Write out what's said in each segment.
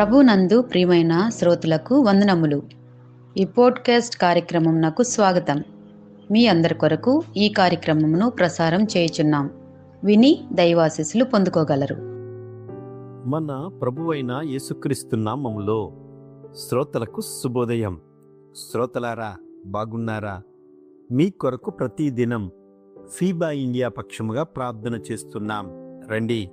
ప్రభునందు ప్రియమైన శ్రోతలకు వందనములు. ఈ పోడ్కాస్ట్ కార్యక్రమం నాకు స్వాగతం. మీ అందరి కొరకు ఈ కార్యక్రమమును ప్రసారం చేయుచున్నాం. విని దైవాశీస్సులు పొందుకోగలరు. మన ప్రభువైన యేసుక్రీస్తు నామములో శ్రోతలకు శుభోదయం. శ్రోతలారా బాగున్నారా? మీ కొరకు ప్రతిదినం ఫీబా ఇండియా పక్షముగా ప్రార్థన చేస్తున్నాం. రండి.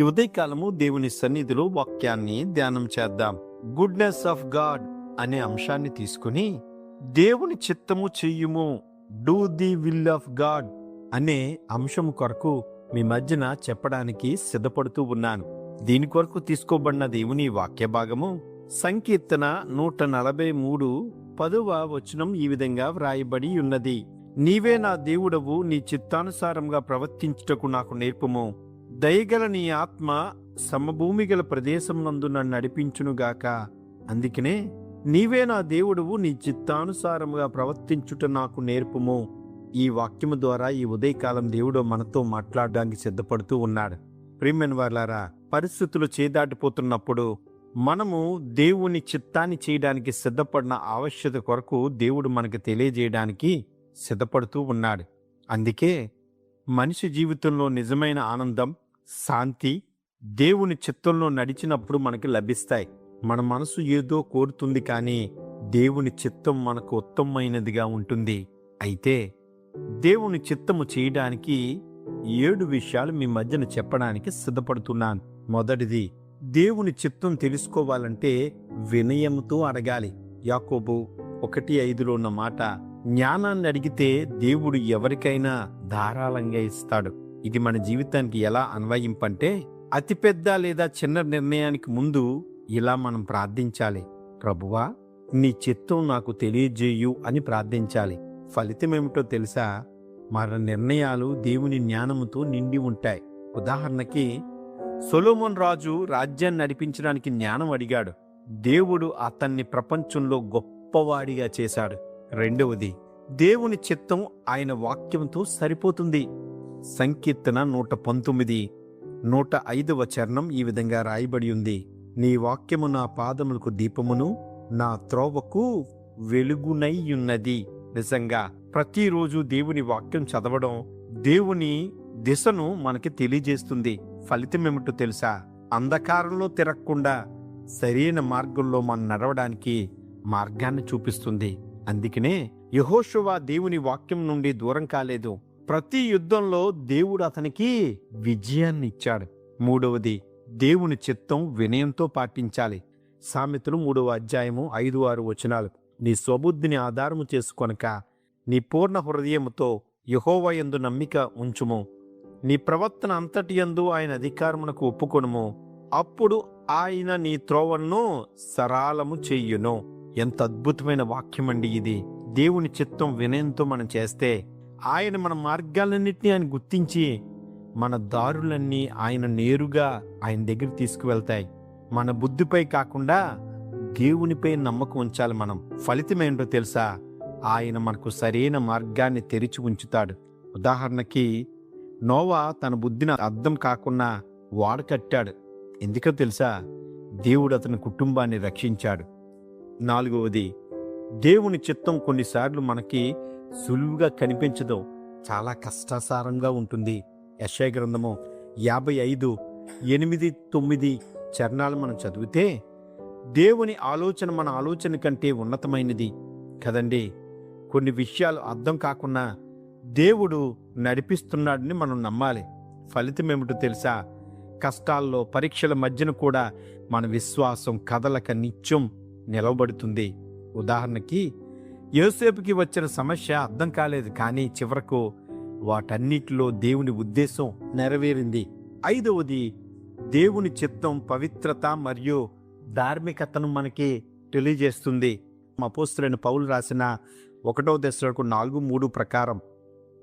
ఈ ఉదయకాలము దేవుని సన్నిధిలో వాక్యాన్ని ధ్యానం చేద్దాం. గుడ్నెస్ ఆఫ్ గాడ్ అనే అంశాన్ని తీసుకుని దేవుని చిత్తము చెయ్యుము do the will of God అనే అంశం కొరకు మీ మధ్యన చెప్పడానికి సిద్ధపడుతూ ఉన్నాను. దీని కొరకు తీసుకోబడిన దేవుని వాక్య భాగము సంకీర్తన నూట నలభై మూడు పదవ వచనం ఈ విధంగా వ్రాయబడి ఉన్నది. నీవే నా దేవుడవు నీ చిత్తానుసారంగా ప్రవర్తించుటకు నాకు నేర్పుము. దయగల నీ ఆత్మ సమభూమి గల ప్రదేశం నందు నన్ను నడిపించునుగాక అందుకనే నీవే నా దేవుడువు నీ చిత్తానుసారముగా ప్రవర్తించుట నాకు నేర్పుము. ఈ వాక్యము ద్వారా ఈ ఉదయకాలం దేవుడు మనతో మాట్లాడడానికి సిద్ధపడుతూ ఉన్నాడు. ప్రియమైన వాళ్ళారా పరిస్థితులు చేదాటిపోతున్నప్పుడు మనము దేవుని చిత్తాన్ని చేయడానికి సిద్ధపడిన ఆవశ్యత కొరకు దేవుడు మనకు తెలియజేయడానికి సిద్ధపడుతూ ఉన్నాడు. అందుకే మనిషి జీవితంలో నిజమైన ఆనందం శాంతి దేవుని చిత్తంలో నడిచినప్పుడు మనకి లభిస్తాయి. మన మనసు ఏదో కోరుతుంది కానీ దేవుని చిత్తం మనకు ఉత్తమమైనదిగా ఉంటుంది. అయితే దేవుని చిత్తము చేయడానికి ఏడు విషయాలు మీ మధ్యన చెప్పడానికి సిద్ధపడుతున్నాను. మొదటిది దేవుని చిత్తం తెలుసుకోవాలంటే వినయంతో అడగాలి. యాకోబు ఒకటి ఐదులో ఉన్న మాట జ్ఞానాన్ని అడిగితే దేవుడు ఎవరికైనా ధారాళంగా ఇస్తాడు. ఇది మన జీవితానికి ఎలా అన్వయింపంటే అతిపెద్ద లేదా చిన్న నిర్ణయానికి ముందు ఇలా మనం ప్రార్థించాలి. ప్రభువా నీ చిత్తం నాకు తెలియజేయు అని ప్రార్థించాలి. ఫలితం ఏమిటో తెలుసా? మన నిర్ణయాలు దేవుని జ్ఞానముతో నిండి ఉంటాయి. ఉదాహరణకి సొలోమోన్ రాజు రాజ్యాన్ని నడిపించడానికి జ్ఞానం అడిగాడు. దేవుడు అతన్ని ప్రపంచంలో గొప్పవాడిగా చేశాడు. రెండవది దేవుని చిత్తం ఆయన వాక్యంతో సరిపోతుంది. సంకీర్తన నూట పంతొమ్మిది నూట ఐదవ చరణం ఈ విధంగా రాయబడి ఉంది. నీ వాక్యము నా పాదములకు దీపమును నా త్రోవకు వెలుగునై ఉన్నది నిజంగా ప్రతిరోజు దేవుని వాక్యం చదవడం దేవుని దిశను మనకి తెలియజేస్తుంది. ఫలితం ఏమిటో తెలుసా? అంధకారంలో తిరగకుండా సరైన మార్గంలో మనం నడవడానికి మార్గాన్ని చూపిస్తుంది. అందుకనే యహోషువ దేవుని వాక్యం నుండి దూరం కాలేదు. ప్రతి యుద్ధంలో దేవుడు అతనికి విజయాన్ని ఇచ్చాడు. మూడవది దేవుని చిత్తం వినయంతో పాటించాలి. సామెతలు మూడవ అధ్యాయము ఐదు ఆరు వచనాలు. నీ స్వబుద్ధిని ఆధారము చేసుకొనక నీ పూర్ణ హృదయముతో యహోవ యందు నమ్మిక ఉంచుము. నీ ప్రవర్తన అంతటి యందు ఆయన అధికారమునకు ఒప్పుకొనుము. అప్పుడు ఆయన నీ త్రోవను సరాలము చెయ్యును ఎంత అద్భుతమైన వాక్యం అండి ఇది. దేవుని చిత్తం వినయంతో మనం చేస్తే ఆయన మన మార్గాలన్నింటినీ ఆయన గుర్తించి మన దారులన్నీ ఆయన నేరుగా ఆయన దగ్గర తీసుకువెళ్తాయి. మన బుద్ధిపై కాకుండా దేవునిపై నమ్మకం ఉంచాలి మనం. ఫలితం ఏంటో తెలుసా? ఆయన మనకు సరైన మార్గాన్ని తెరిచి ఉంచుతాడు. ఉదాహరణకి నోవా తన బుద్ధిని అర్థం కాకుండా వాడ కట్టాడు. ఎందుకో తెలుసా? దేవుడు అతని కుటుంబాన్ని రక్షించాడు. నాలుగవది దేవుని చిత్తం కొన్నిసార్లు మనకి సులువుగా కనిపించదు చాలా కష్టసారంగా ఉంటుంది. యశయ గ్రంథము యాభై ఐదు ఎనిమిది తొమ్మిది చరణాలు మనం చదివితే దేవుని ఆలోచన మన ఆలోచన కంటే ఉన్నతమైనది. కదండి? కొన్ని విషయాలు అర్థం కాకుండా దేవుడు నడిపిస్తున్నాడని మనం నమ్మాలి. ఫలితం ఏమిటో తెలుసా? కష్టాల్లో పరీక్షల మధ్యన కూడా మన విశ్వాసం కదలక నిత్యం నిలవబడుతుంది. ఉదాహరణకి యోసేపుకి వచ్చిన సమస్య అర్థం కాలేదు కానీ చివరకు వాటన్నిటిలో దేవుని ఉద్దేశం నెరవేరింది. ఐదవది దేవుని చిత్తం పవిత్రత మరియు ధార్మికతను మనకి తెలియజేస్తుంది. అపోస్తులైన పౌలు రాసిన ఒకటవ దశలకు నాలుగు మూడు ప్రకారం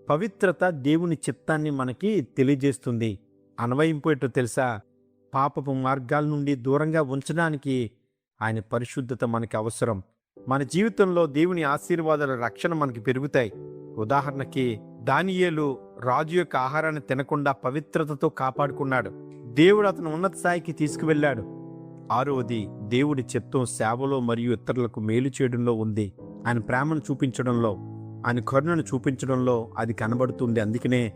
పవిత్రత దేవుని చిత్తాన్ని మనకి తెలియజేస్తుంది. అన్వయింపోయేటో తెలుసా? పాపపు మార్గాల నుండి దూరంగా ఉంచడానికి ఆయన పరిశుద్ధత మనకి అవసరం. మన జీవితంలో దేవుని ఆశీర్వాదాల రక్షణ మనకి పెరుగుతాయి. ఉదాహరణకి దానియేలు రాజు యొక్క ఆహారాన్ని తినకుండా పవిత్రతతో కాపాడుకున్నాడు. దేవుడు అతను ఉన్నత స్థాయికి తీసుకువెళ్ళాడు. ఆరవది దేవుడి చిత్తం సేవలో మరియు ఇతరులకు మేలు చేయడంలో ఉంది. ఆయన ప్రేమను చూపించడంలో ఆయన కరుణను చూపించడంలో అది కనబడుతుంది. అందుకనే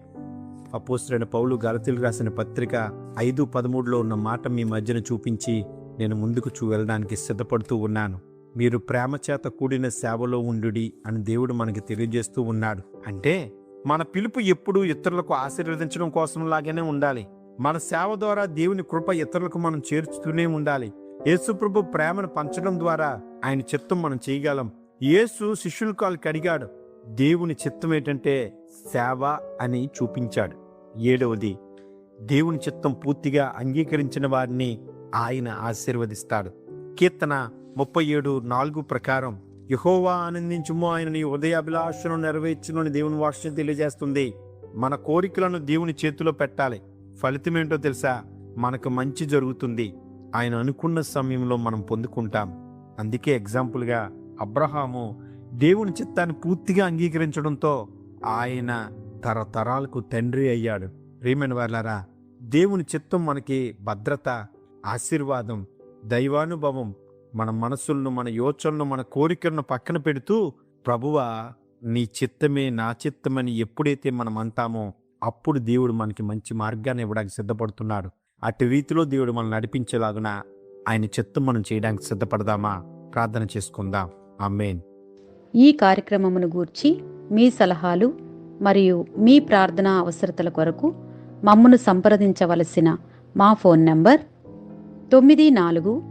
అపోస్తులైన పౌలు గలతీలు రాసిన పత్రిక ఐదు పదమూడులో ఉన్న మాట మీ మధ్యన చూపించి నేను ముందుకు చూ వెళ్ళడానికి సిద్ధపడుతూ ఉన్నాను. మీరు ప్రేమ చేత కూడిన సేవలో ఉండుడి అని దేవుడు మనకి తెలియజేస్తూ ఉన్నాడు. అంటే మన పిలుపు ఎప్పుడూ ఇతరులకు ఆశీర్వదించడం కోసం లాగానే ఉండాలి. మన సేవ ద్వారా దేవుని కృప ఇతరులకు మనం చేర్చుతూనే ఉండాలి. యేసుప్రభు ప్రేమను పంచడం ద్వారా ఆయన చిత్తం మనం చేయగలం. యేసు శిష్యుల కాలు కడిగాడు దేవుని చిత్తం ఏంటంటే సేవ అని చూపించాడు. ఏడవది దేవుని చిత్తం పూర్తిగా అంగీకరించిన వారిని ఆయన ఆశీర్వదిస్తాడు. కీర్తన ముప్పై ఏడు నాలుగు ప్రకారం యహోవా ఆనందించుము ఆయన నీ ఉదయాభిలాషను నెరవేర్చునని దేవుని వాక్యం తెలియజేస్తుంది. మన కోరికలను దేవుని చేతిలో పెట్టాలి. ఫలితం ఏంటో తెలుసా? మనకు మంచి జరుగుతుంది. ఆయన అనుకున్న సమయంలో మనం పొందుకుంటాం. అందుకే ఎగ్జాంపుల్గా అబ్రహాము దేవుని చిత్తాన్ని పూర్తిగా అంగీకరించడంతో ఆయన తరతరాలకు తండ్రి అయ్యాడు. ప్రియమైన వాళ్ళారా దేవుని చిత్తం మనకి భద్రత ఆశీర్వాదం దైవానుభవం మన మనసులను మన యోచనను మన కోరికలను పక్కన పెడుతూ ప్రభువా నీ చిత్తమే నా చిత్తమని ఎప్పుడైతే మనం అంటామో అప్పుడు దేవుడు మనకి మంచి మార్గాన్ని ఇవ్వడానికి సిద్ధపడుతున్నాడు. అటు రీతిలో దేవుడు మనం నడిపించేలాగున ఆయన చిత్తం మనం చేయడానికి సిద్ధపడదామా? ప్రార్థన చేసుకుందాం. అమ్మేన్ ఈ కార్యక్రమమును గూర్చి మీ సలహాలు మరియు మీ ప్రార్థనా అవసరతల కొరకు మమ్మను సంప్రదించవలసిన మా ఫోన్ నంబర్ తొమ్మిది నాలుగు